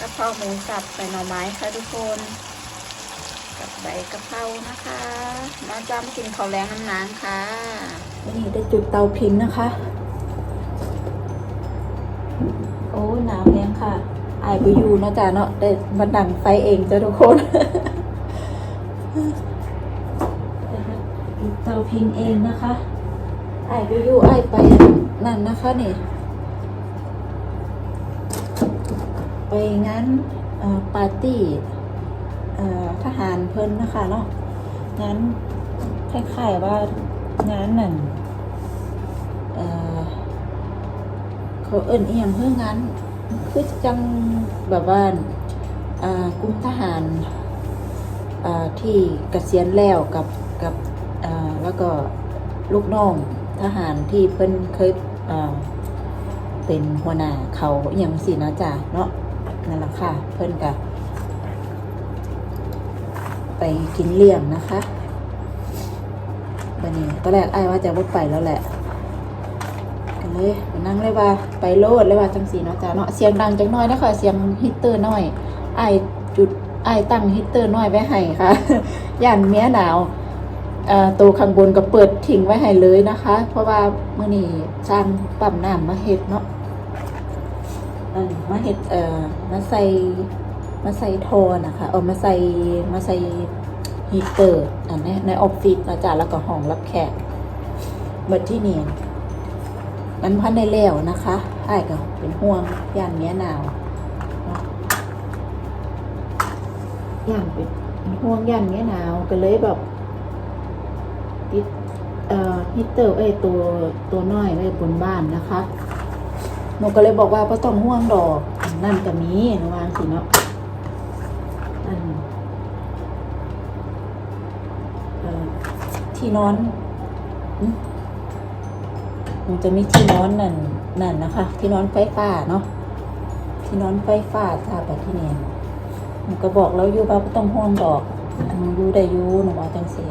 กะเพราหมูสับใส่หน่อไม้ค่ะทุกคน กับใบกะเพรานะคะมาจำกินข้าวแรงน้ำนางค่ะนนี้ได้จุดเตาพิมพ์นะคะ โอ้หนาวแรงค่ะอายไปอยู่เนาะจ้าเนาะได้มาดังไฟเองจ้าทุกคนจุดเตาพิมพ์เองนะคะอายไปอยู่อายไปนั่นนะคะนี่ ไปงานปาร์ตี้ทหารเพิ่นนะคะเนาะงานคล้ายๆว่างานนั่นเอ่อเขาเอิ้นเอียงเพื่องานคือจังแบบว่ากลุ่มทหารที่เกษียณแล้วกับกับแล้วก็ลูกน้องทหารที่เพิ่นเคยเป็นหัวหน้าเขาอย่างสินะจ๊ะเนาะ นั่นแหละค่ะ เพื่อนกับไปกินเลี้ยงนะคะวันนี้ตอนแรกไอ้ว่าจะว่าไปแล้วแหละก็เลยนั่งเลยว่าไปโลดเลยว่าจังสีเนาะจ้าเนาะเสียงดังจังน้อยนะคะเสียงฮิตเตอร์น้อยไอจุดไอตั้งฮิตเตอร์น้อยไว้ให้ค่ะย่านเมียหนาวตัวข้างบนก็เปิดทิ้งไว้ให้เลยนะคะ เพราะว่าเมื่อนี้สร้างปั๊มน้ำมาเฮ็ดเนาะ อันมาเฮ็ดเอ่อมาใส่มาใส่โทนนะคะเอามาใส่มาใส่ฮีเตอร์อันนี้ในออฟฟิศนะจ๊ะแล้วก็ห้องรับแขกเบิดที่นี่มันพันในแล้วนะคะไอ้ก็เป็นห่วงย่านเนี้ยหนาวย่านเป็นห่วงย่านเนี้ยหนาวก็เลยแบบติดเอ่อฮีเตอร์ไอ้ตัวตัวน้อยไว้บนบ้านนะคะ หนูก็เลยบอกว่าก็ต้องห่วงดอกนั่นก็มีหนูวางสิเนาะอันที่นอนอืมมันจะมีที่นอนนั่นนั่นนะคะ ที่นอนไฟฟ้าเนาะที่นอนไฟฟ้าทาไปที่เนี่ยหนูก็บอกแล้วอยู่ว่าก็ต้องห่วงดอกหนูอยู่ได้อยู่หนูว่าจังเสี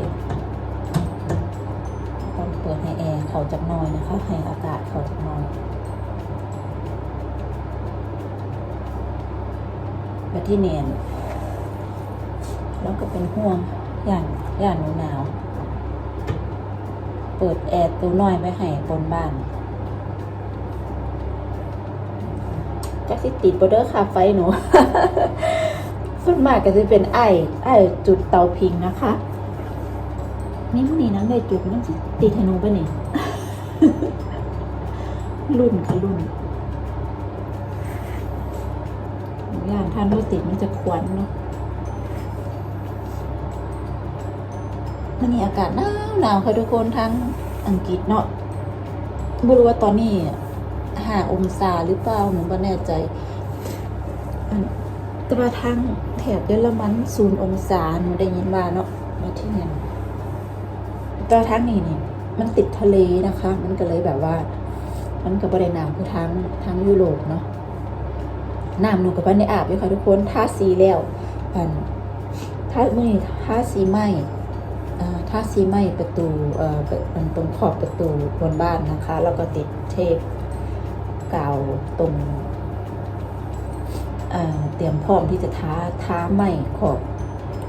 ต้องเปิดให้แอร์เขาจักหน่อยนะคะ ให้อากาศเขาจักหน่อย ที่เนียน แล้วก็เป็นห่วงย่านย่านหนูหนาว เปิดแอร์ตัวน้อยไว้ให้บนบ้านจักสิติดบเดอร์คาไฟหนู ส่วนมากก็จะเป็นไอไอจุดเตาพิงนะคะ นี่มันนี่นะเลยจุดมันติดธนูไปนี่รุ่นค่ะรุ่น ย่านท่านรถติดมันจะควันเนาะมันนี่อากาศหนาวหนาวค่ะทุกคนทั้งอังกฤษเนาะไม่รู้ว่าตอนนี้หาองศาหรือเปล่าหนูไม่แน่ใจแต่ว่าทางแถบเยอรมันศูนย์องศาหนูได้ยินมาเนาะมาที่นี่แต่ว่าทางนี้นี่มันติดทะเลนะคะ มันก็เลยแบบว่า มันก็บริหนาวคือทางทางยุโรปเนาะ น้ำหนูกับบ้านในอาบอยู่ค่ะทุกคนทาสีแล้วอันทามือนี้ทาสีไหม่ทาสีไหมประตูเอ่อเป็นตรงขอบประตูบนบ้านนะคะ แล้วก็ติดเทปกาวตรงเอ่อเตรียมพร้อมที่จะท้าท้าไหมขอบ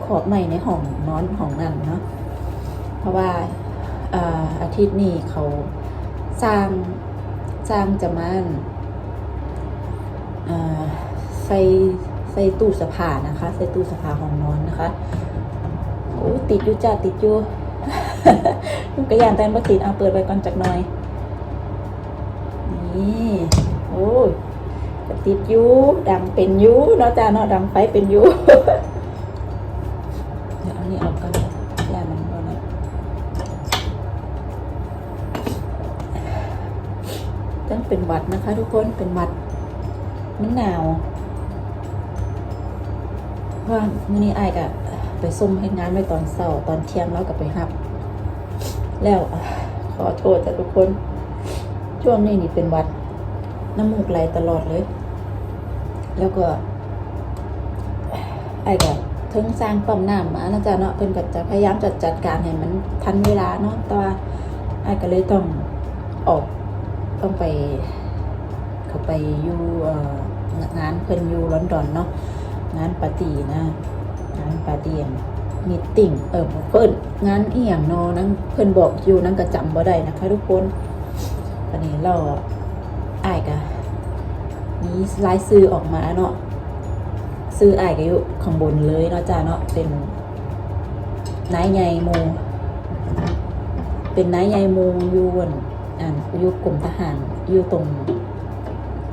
ขอบไหมในห้องนอนห้องนั่นเนาะเพราะว่าอ่าอาทิตย์นี้เขาสร้างสร้างจะมาอ่า ใส่ใส่ตู้สภานะคะ ใส่ตู้สภาห้องนอนนะคะโอ้ติดอยู่จ้าติดอยู่มันก็ยานแต่บ่ติดเอาเปิดไปก่อนจักหน่อย นี่โอ้ติดอยู่ดังเป็นอยู่เนาะจ้าเนาะดังไฟเป็นอยู่เดี๋ยวเอานี่ออกก่อนยามันบ่นะต้งเป็นวัดนะคะ ทุกคนเป็นหวัด มันหนาวว่ามื้อนี้ไอายกะไปซุ่มเฮ็ดงานไว้ตอนเช้าตอนเที่ยงแล้วก็ไปหับ แล้วขอโทษจ้ะทุกคน ช่วงนี้นี่เป็นวัด น้ำมูกไหลตลอดเลย แล้วก็ ไอ้ก็ถึงสร้างปั๊มน้ำมานะจ๊ะเนาะเพิ่นก็จะพยายามจัดจัดการให้มันทันเวลาเนาะแต่ว่าไอ้ก็เลยต้องออกต้องไปาไปอยู่งานเพิ่นอยู่ลอนดอนเนาะงานปาร์ตี้นะงานปาร์ตี้มีติ่งเออเพิ่นงานเอียงเนาะนั่งเพิ่นบอกอยู่นั่งก็จำบ่ได้นะคะ ทุกคนวันนี้เราอายก็มีรายซื้อออกมาเนาะซื้ออ้ายก็อยู่ข้างบนเลยเนาะจ้าเนาะเป็นนายใหญ่โมเป็นนายใหญ่โมยู่อั่นอ่านอยู่กลุ่มทหารอยู่ตรง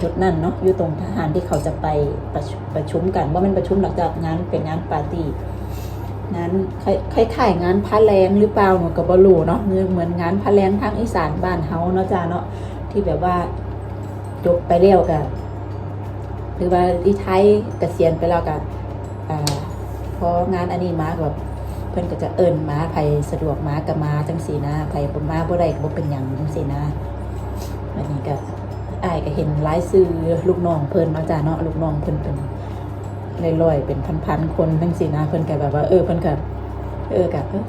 จุดนั่นเนาะอยู่ตรงทหารที่เขาจะไปประชุมประชุมกันว่ามันประชุมหลังจากงานเป็นงานปาร์ตี้งานคล้ายคล้ายๆงานพระแรงหรือเปล่าหนูกับบรูเนาะเหมือนงานพระแรงทางอีสานบ้านเฮาเนาะจ้าเนาะที่แบบว่าจบไปแล้วกันหรือว่าดีไทยเกษียณไปแล้วกันอ่าพองานอันนี้มาแบบเพิ่อนก็จะเอิ้นมาไผสะดวกมาก็มาจังสีนะไผบ่มาบ่ได้ก็บ่เป็นหยังจังสีนะอันนี้ก็ อายก็เห็นหลายซื้อลูกน้องเพิ่นเนาจ้าเนาะลูกน้องเพิ่นเป็นร้อยๆเป็นพันๆคนจังสีนะเพิ่นก็แบบว่าเออเพิ่นก็เออก็เออ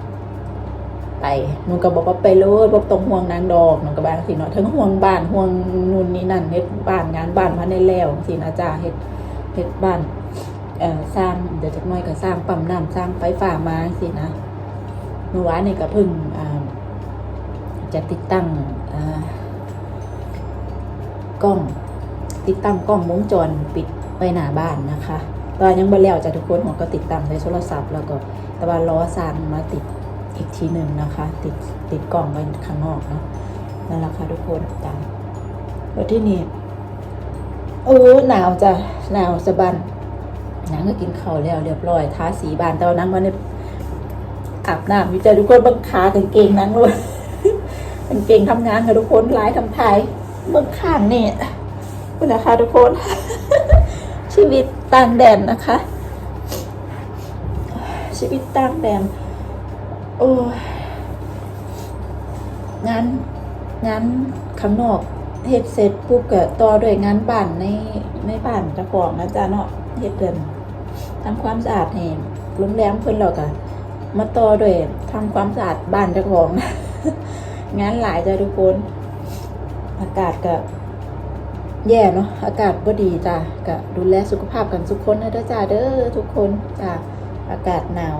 ไปหนูก็บอกว่าไปโลดบ่ต้องห่วงนางดอกหนูก็บางซี่เนาะทั้งห่วงบ้านห่วงนู่นนี่นั่นเฮ็ดบ้านงานบ้านมาได้แล้วจังซี่นะจ้าเฮ็ดเฮ็ดบ้านเอ่อสร้างเดี๋ยวจักน่อยก็สร้างปั๊มน้ำสร้างไฟฟ้ามาสินะเมื่อวานนี่ก็เพิ่งอ่าจะติดตั้ง กล้อง ติดตั้งกล้องวงจรปิดไว้หน้าบ้านนะคะตอนยังบ่แล้วจ้ะทุกคนหัวก็ติดตั้งในโทรศัพท์ แล้วก็ต่ว่าล้อสางมาติดอีกทีหนึ่งนะคะ ติดติดกล้องไว้ข้างนอกเนาะนั่นแหละค่ะทุกคนจ้ะแล้วที่นี่โอ้หนาวจ้ะหนาวสะบันนางก็กินข้าวแล้วเรียบร้อยทาสีบานแต่ว่านางวันนี้อาบน้ำวิจัยทุกคนบังขากางเกงนางเลยกางเกงทำงานค่ะทุกคนร้ายทำไทย เบื้องข้างนี่คุณนะคะทุกคน ชีวิตต่างแดนนะคะ ชีวิตต่างแดนโอ้ยงานงานข้างนอกเฮ็ดเสร็จปุ๊บก็ต่อด้วยงานบ้านในในบ้านเจ้าของนะจ๊ะเนาะเฮ็ดเดินทำความสะอาดให้โรงแรมเพิ่นแล้วก็มาต่อด้วยทำความสะอาดบ้านเจ้าของ งานหลายจ้ะทุกคน อากาศก็แย่เนาะอากาศบ่ดีจ้ะก็ดูแลสุขภาพกันทุกคนนะเจ้าเด้อทุกคนจ้ะอากาศหนาว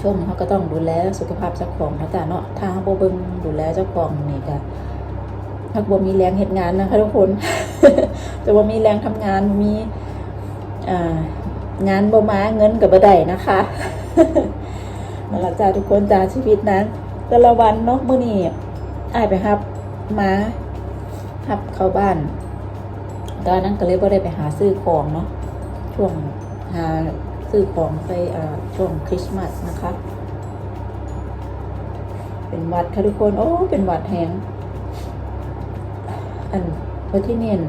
ช่วงนี้เขาก็ต้องดูแลสุขภาพเจ้าของนะจ๊ะเนาะถ้าเขาบ่เบิ่งดูแลเจ้าของนี่ก็ถ้าบ่มีแรงเฮ็ดงานนะคะทุกคนจะบ่มีแรงทำงานมีงานบ่มาเงินก็บ่ได้นะคะนั่นล่ะจ้าทุกคนจ้าชีวิตนะแต่ละวันเนาะมื้อนี้อายไปครับ มารับเข้าบ้าน ตอนนั้นก็เลยบ่ได้ไปหาซื้อของเนาะ ช่วงหาซื้อของไปช่วงคริสต์มาสนะคะ เป็นวัดค่ะทุกคน โอ้ เป็นวัดแหงอันวัดที่เนียน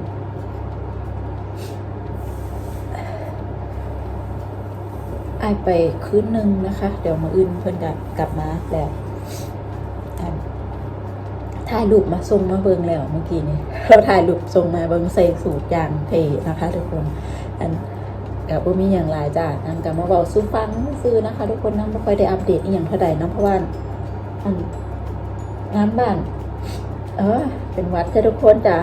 อายไปคืนหนึ่งนะคะ เดี๋ยวมาอื่นเพิ่นจะกลับมาแล้ว ถ่ายรูปมาส่งมาเบิงแล้วเมื่อกี้นี้เราถ่ายรูปส่งมาเบิงใส่สูตรอย่างเทนะคะทุกคนอันกับบ่มีอย่างหลายจ้ะนางกับมาเบาสู้ฟังซื้อนะคะ ทุกคนนางไม่ค่อยได้อัปเดตอีหยังเท่าใดนาะเพราะว่าอันงานบ้าน เออ เป็นวัดจ้ะทุกคนจ้ะ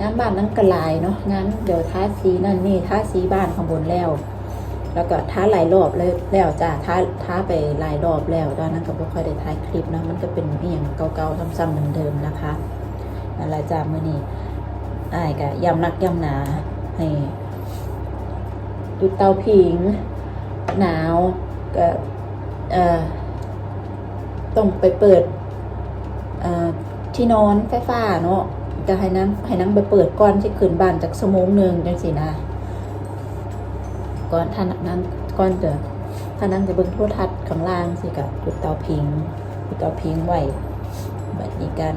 งานบ้านนั่งกระลายเนาะงานเดี๋ยวท้าสีนั่นนี่ท้าสีบ้านข้างบนแล้ว แล้วก็ท้าหลายรอบเลยแล้วจ้ะท้าท้าไปหลายรอบแล้วตอนนั้นก็บ่ค่อยได้ถ่ายคลิปนะมันก็เป็นอียงเก่าๆซ้ำๆเดิมๆนะคะนั่นแหละจ้ะมื้อนี้อายก็ย้ำนักย้ำหนาให้อยู่เตาผิง หนาวก็เอ่อต้องไปเปิดเอ่อที่นอนไฟฟ้าเนาะก็ให้นั่งให้นั่งไปเปิดก่อนที่ขึ้นบ้านจากสมงหนึ่งจังสินะ ก่อนท่านนั่งก่อนจะถ้านั่งจะเบิ่งโทรทัศน์ข้างล่างสิกะจุดเตาผิงจุดเตาผิงไว้แบบนี้กัน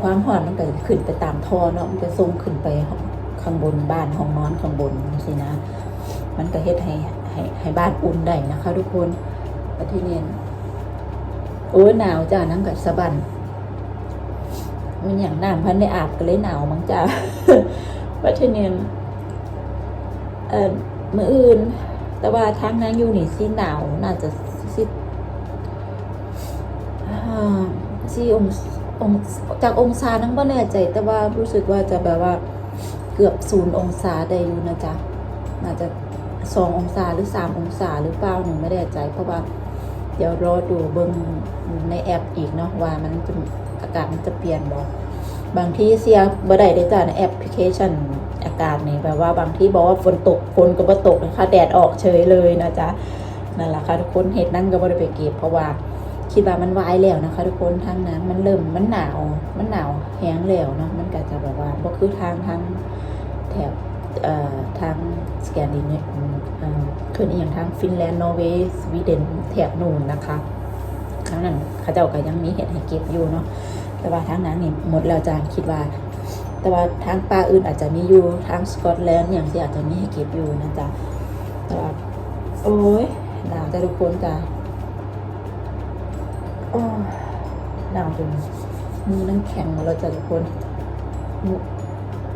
ความร้อนมันก็จะขึ้นไปตามท่อเนาะมันจะส่งขึ้นไปข้างบนบ้านห้องนอนข้างบนสินะ มันก็เฮ็ดให้ให้ให้บ้านอุ่นได้นะคะ ทุกคนประเทศนี้โอ้ยหนาวจ้านั่งกับสะบันมันอย่างน้ำพันได้อาบก็เลยหนาวมั้งจ้าประเทศนี้เอ่อ มืออื่น แต่ว่าทางนั้นอยู่นี่สิหนาวน่าจะสิอ่าสิององจากองศานั่งบ่แน่ใจ แต่ว่ารู้สึกว่าจะแบบว่าเกือบศูนย์องศาได้อยู่นะจ๊ะน่าจะสององศาหรือสามองศาหรือเปล่าหนูไม่แน่ใจ เพราะว่าเดี๋ยวรอดูเบิ่งในแอปอีกเนาะว่ามันจะอากาศมันจะเปลี่ยนบ่ บางที่เสียบ่ได้ได้จ้ะในแอปพลิเคชันอากาศนี่แบบว่าบางที่บอกว่าฝนตกฝนก็บ่ตกนะคะแดดออกเฉยเลยนะจ๊ะนั่นแหละค่ะทุกคนเห็ดนั่งก็บ่ได้ไปเก็บเพราะว่าคิดว่ามันวายแล้วนะคะ ทุกคนทางนั้นมันเริ่มมันหนาวมันหนาวแห้งแล้วเนาะมันก็จะแบบว่าบ่คือทางทางแถบเอ่อทางสแกนดิเนเวียเอ่อคืออีกอย่างทางฟินแลนด์นอร์เวย์สวีเดนแถบนู่นนะคะทางนั้นเขาเจ้าก็ยังมีเห็ดให้เก็บอยู่เนาะ แต่ว่าทางนั้นนี่หมดแล้วจางคิดว่า แต่ว่าทางป่าอื่นอาจจะมีอยู่ทางสกอตแลนด์อย่างที่อาจจะมีให้เก็บอยู่นะจ๊ะแต่ว่าโอ้ยหนาวจ้ะทุกคนจ้ะโอ้หนาวจนมือนั่งแข็งหมดแล้วจ้ะทุกคน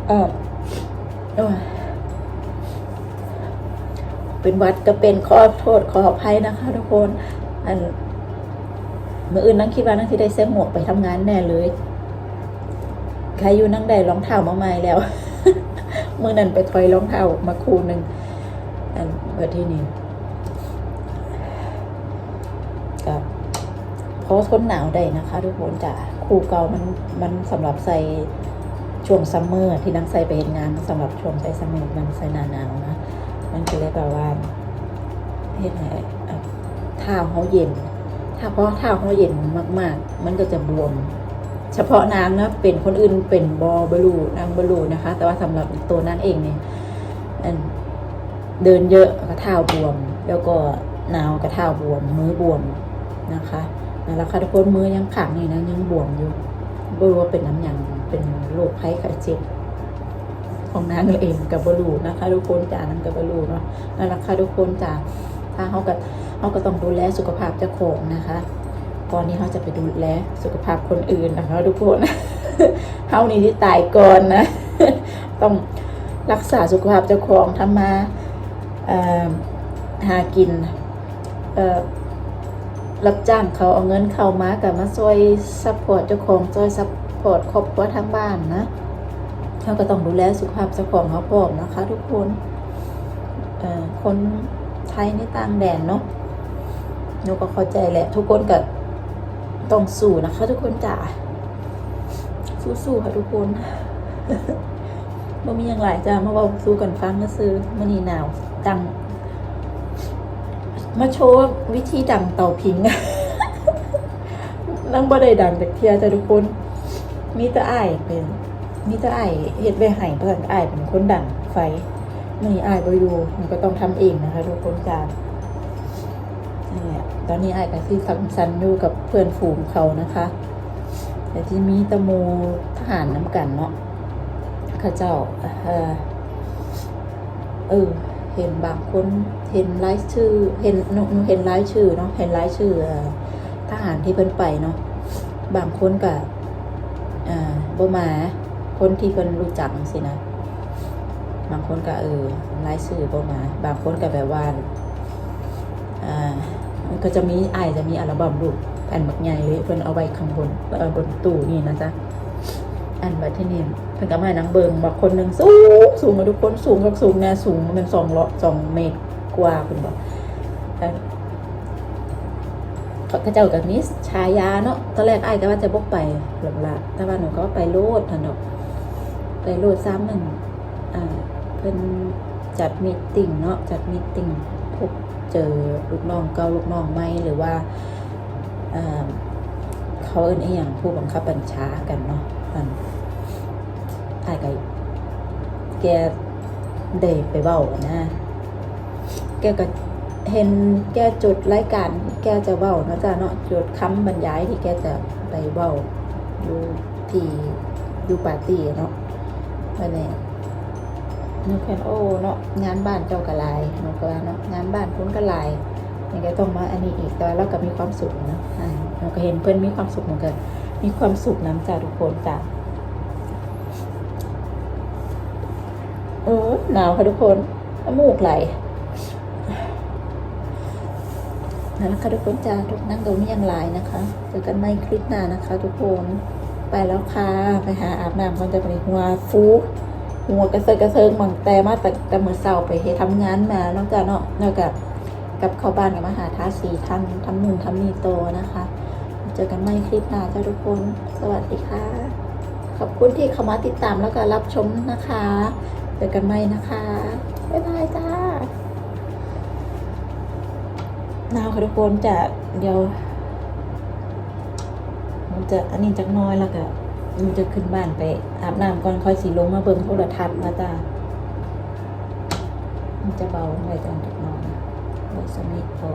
เออโอ้ยเป็นวัดก็เป็นขอโทษขออภัยนะคะทุกคน อัน มื่ออื่นนั่งคิดว่านั่งที่ได้เสื้อหมวกไปทำงานแน่เลยใครอยู่นั่งได้รองเท้ามาใหม่แล้วมือนั้นไปถอยรองเท้ามาคู่หนึ่งอันเปิดที่นี่กับเพราะทนหนาวได้นะคะ ทุกคนจ้ะคู่เก่ามันมันสำหรับใส่ช่วงซัมเมอร์ที่นั่งใส่ไปเห็นงานสำหรับช่วงใส่ซัมเมอร์มันใส่หนาหนาวนะมันก็เลยแบบว่าเห็นไงอะเท้าเขาเย็น ถ้าเพราะเท้าเขาเย็นมาก ๆ มันก็จะบวม เฉพาะนางนะเป็นคนอื่นเป็นบอบลูนางบลูนะคะ แต่ว่าสำหรับตัวนางเองเนี่ยเดินเยอะก็เท้าบวม แล้วก็หนาวก็เท้าบวม มือบวมนะคะแหละค่ะทุกคนมือยังขังอยู่นะยังบวมอยู่บรูว่าเป็นน้ำยังเป็นโรคไข้ไข้เจ็บของนางเองกับบรูนะคะ ทุกคนจ่านังกับบรูเนาะนั่นแหละค่ะทุกคนจ่าถ้าเขากับ เขาก็ต้องดูแลสุขภาพเจ้าของนะคะก่อนนี้เขาจะไปดูแลสุขภาพคนอื่นนะคะทุกคนเขานี่ที่ตายก่อนนะ ต้องรักษาสุขภาพเจ้าของทำมาหากินรับจ้างเขาเอาเงินเข้ามากับมาช่วยซัพพอร์ตเจ้าของช่วยซัพพอร์ตครอบครัวทั้งบ้านนะเขาก็ต้องดูแลสุขภาพเจ้าของเขาพร้อมนะคะ ทุกคนคนไทยในต่างแดนเนาะ หนูก็เข้าใจแหละ ทุกคนก็ต้องสู้นะคะ ทุกคนจ๋าสู้ๆค่ะทุกคนบ่มีอย่างไรจ้ามาเว่าสู้กันฟังก็ซื้อมันนี่หนาวดัง มาโชว์วิธีดังเต่าพิงนั่งบ่ได้ดังจากเทียจ้ะทุกคน มีแต่อ้ายเป็นมีแต่อ้ายเฮ็ดไว้ให้เพราะอ้ายเป็นคนดังไฟนี่อ้ายบ่อยู่มันก็ต้องทำเองนะคะ ทุกคนจ้า นั่นและตอนนี้อ้ายก็สิสังสรรค์อยู่กับเพื่อนฝูงเขานะคะ แต่ที่มีตะโมทหารน้ำกันเนาะข้าเจ้าเออเออเห็นบางคนเห็นไรายชื่อ เห็นนเห็นไรายชื่อเนาะเห็นไรายชื่ออทหารที่เพิ่นไปเนาะบางคนก็อ่าบ่มาคนที่เพิ่นรู้จักสินะบางคนก็เออรายชื่อบ่มา บางคนก็แบบว่าอ่า ก็จะมีไอายจะมีอัลบั้มรูปแผ่นบักใหญ่เลยเพิ่นเอาไว้ข้างบนเอ่อบนตู้นี่นะจ๊ะอันบัดที่นี่เพิ่นก็มาหนังเบิงบอกคนหนึ่งสูงสูงกว่าทุกคนสูงกับสูงแน่สูงมันสองร้อยสองเมตรกว่าเพิ่นบอกแต่เขาก็เจ้ากับนี้ชายาเนาะตอนแรกไอ้ายก็ว่าจะบกไปหลับละแต่ว่าหนูก็ไปโลดทันดอกไปโลดซ้ำหนึ่งอ่าเพิ่นจัดมีตติ้งเนาะจัดมีตติ้ง เจอลูกน้องเก่าลูกน้องใหม่หรือว่าเขาเอิ้นอีหยังผู้บังคับบัญชากันเนาะอันถ่ายกับแกได้ไปเบ้านะ แกก็เห็นแกจุดรายการแกจะเบ้าเนาะจ้ะเนาะจดคำบรรยายที่แกจะไปเบ้าอยู่ที่อยู่ปาร์ตี้เนาะนั่นแหละ นึกแค่โอ้เนาะงานบ้านเจ้ากระลายนาะก็ว่าเนาะงานบ้านพ้นกระลายยังแกต้องมาอันนี้อีกแต่ว่าเราก็มีความสุขเนาะอ่าเราก็เห็นเพื่อนมีความสุขเหมือนกันมีความสุขน้ำจ้าทุกคนจ้ะเออหนาวค่ะทุกคนน้ำมูกไหลนั่นแหละค่ะทุกคนจ้าทุกนั่งตรงนี้ยังไลน์นะคะเจอกันใหม่คลิปหน้านะคะ ทุกคนไปแล้วค่ะไปหาอาบน้ำก่อนจะไปหัวฟู หัวกระเซิงกระเซิงบางแต่มาแต่แต่เมื่อเช้าไปเฮทำงานมาเนอกจากเนาะนอกจากกลับเข้าบ้านกับมาหาทาสีทำทำนู่นทำนี่โตนะคะ เจอกันใหม่คลิปหน้าจ้าทุกคน สวัสดีค่ะ ขอบคุณที่เข้ามาติดตามแล้วก็รับชมนะคะ เจอกันใหม่นะคะ บ๊ายบายจ้าหนาวค่ะทุกคนจะเดี๋ยว มันจะอันนี้จักน้อยแล้วก็ มันจะขึ้นบ้านไปอาบน้ำก่อนค่อยสีลงมาเบิ่งโทรทัศน์มาจ้ามันจะเบาไปตอนตกนอนไว้สมิธพอ